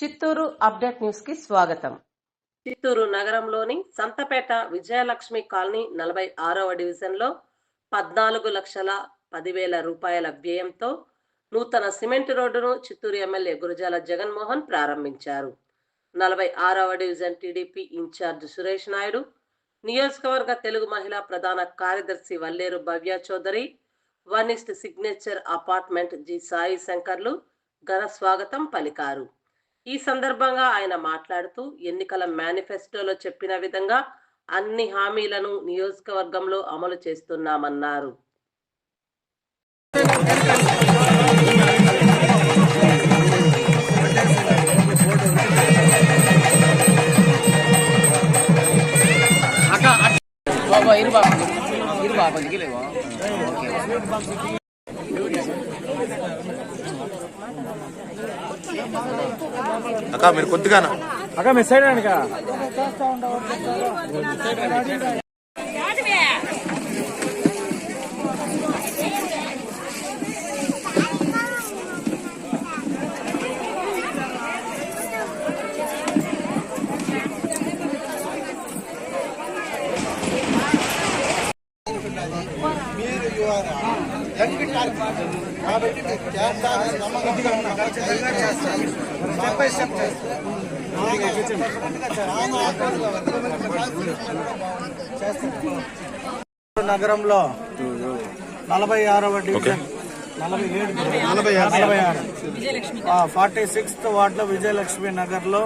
Chittoor update న్యూస్కి స్వాగతం. చిత్తూరు నగరంలోని సంతపేట విజయలక్ష్మి కాలనీ నలభై ఆరవ డివిజన్లో పద్నాలుగు లక్షల పదివేల రూపాయల వ్యయంతో నూతన సిమెంట్ రోడ్డును చిత్తూరు ఎమ్మెల్యే గురజాల జగన్మోహన్ ప్రారంభించారు. నలభై ఆరవ division TDP incharge Suresh Naidu నియోజకవర్గ తెలుగు మహిళా ప్రధాన కార్యదర్శి వల్లేరు భవ్య చౌదరి వనిస్ట్ సిగ్నేచర్ అపార్ట్మెంట్ జి సాయి శంకర్లు ఘన స్వాగతం పలికారు. ఈ సందర్భంగా ఆయన మాట్లాడుతూ ఎన్నికల మేనిఫెస్టోలో చెప్పిన విధంగా అన్ని హామీలను నియోజకవర్గంలో అమలు చేస్తున్నామన్నారు. అక్క మీరు కొద్దిగా అక్క మిస్ అయ్యాను కాబట్టి నమ్మకంగా స్టెప్ బై స్టెప్ నగరంలో నలభై ఆరవ డివిజన్. నలభై ఏడు నలభై నలభై ఆరు. ఫార్టీ సిక్స్త్ వార్డులో విజయలక్ష్మి నగర్లో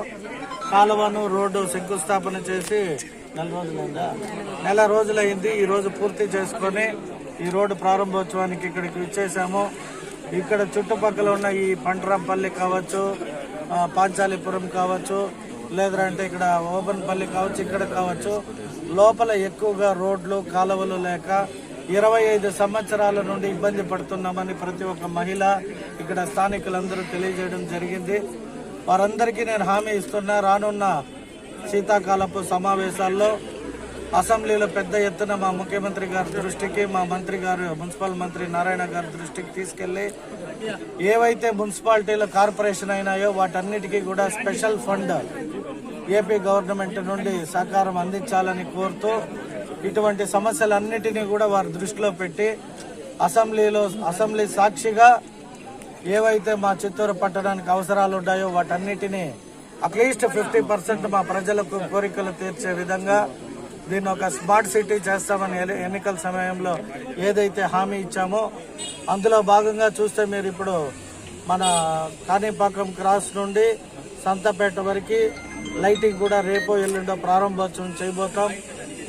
కాలువను రోడ్డు శంకుస్థాపన చేసి నెల రోజులైందా? నెల రోజులైంది. ఈ రోజు పూర్తి చేసుకొని ఈ రోడ్డు ప్రారంభోత్సవానికి ఇక్కడికి ఇచ్చేసాము ఇక్కడ చుట్టుపక్కల ఉన్న ఈ పంటరాంపల్లి కావచ్చు పాంచాలిపురం కావచ్చు లేదంటే ఇక్కడ ఓబన్పల్లి కావచ్చు ఇక్కడ కావచ్చు. లోపల ఎక్కువగా రోడ్లు కాలువలు లేక ఇరవై ఐదు సంవత్సరాల నుండి ఇబ్బంది పడుతున్నామని ప్రతి ఒక్క మహిళ ఇక్కడ స్థానికులందరూ తెలియజేయడం జరిగింది. వారందరికీ నేను హామీ ఇస్తున్నా రానున్న శీతాకాలపు సమావేశాల్లో అసెంబ్లీలో పెద్ద ఎత్తున మా ముఖ్యమంత్రి గారి దృష్టికి మా మంత్రి గారు మున్సిపల్ మంత్రి నారాయణ గారి దృష్టికి తీసుకెళ్ళి ఏవైతే మున్సిపాలిటీలో కార్పొరేషన్ అయినాయో వాటన్నిటికీ కూడా స్పెషల్ ఫండ్ ఏపీ గవర్నమెంట్ నుండి సహకారం అందించాలని కోరుతూ ఇటువంటి సమస్యలన్నిటినీ కూడా వారి దృష్టిలో పెట్టి అసెంబ్లీలో అసెంబ్లీ సాక్షిగా ఏవైతే మా చిత్తూరు పట్టడానికి అవసరాలు ఉన్నాయో వాటన్నిటినీ అట్లీస్ట్ ఫిఫ్టీ పర్సెంట్ మా ప్రజలకు కోరికలు తీర్చే విధంగా దీన్ని ఒక స్మార్ట్ సిటీ చేస్తామని ఎన్నికల సమయంలో ఏదైతే హామీ ఇచ్చామో అందులో భాగంగా చూస్తే మీరు ఇప్పుడు మన కాణిపాకం క్రాస్ నుండి సంతపేట వరకు లైటింగ్ కూడా రేపో ఎల్లుండో ప్రారంభోత్సవం చేయబోతాం.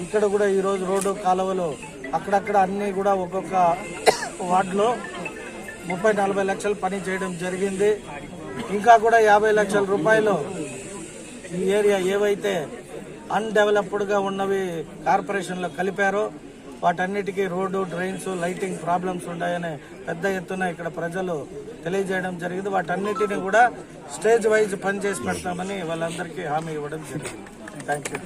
ఇక్కడ కూడా ఈరోజు రోడ్డు కాలువలు అక్కడక్కడ అన్నీ కూడా ఒక్కొక్క వార్డులో ముప్పై నలభై లక్షలు పని చేయడం జరిగింది. ఇంకా కూడా యాభై లక్షల రూపాయలు ఈ ఏరియా ఏవైతే అన్డెవలప్డ్గా ఉన్నవి కార్పొరేషన్లో కలిపారో వాటన్నిటికీ రోడ్డు డ్రైన్స్ లైటింగ్ ప్రాబ్లమ్స్ ఉన్నాయని పెద్ద ఎత్తున ఇక్కడ ప్రజలు తెలియజేయడం జరిగింది. వాటన్నిటిని కూడా స్టేజ్ వైజ్ పనిచేసి పెడతామని వాళ్ళందరికీ హామీ ఇవ్వడం జరిగింది. Thank you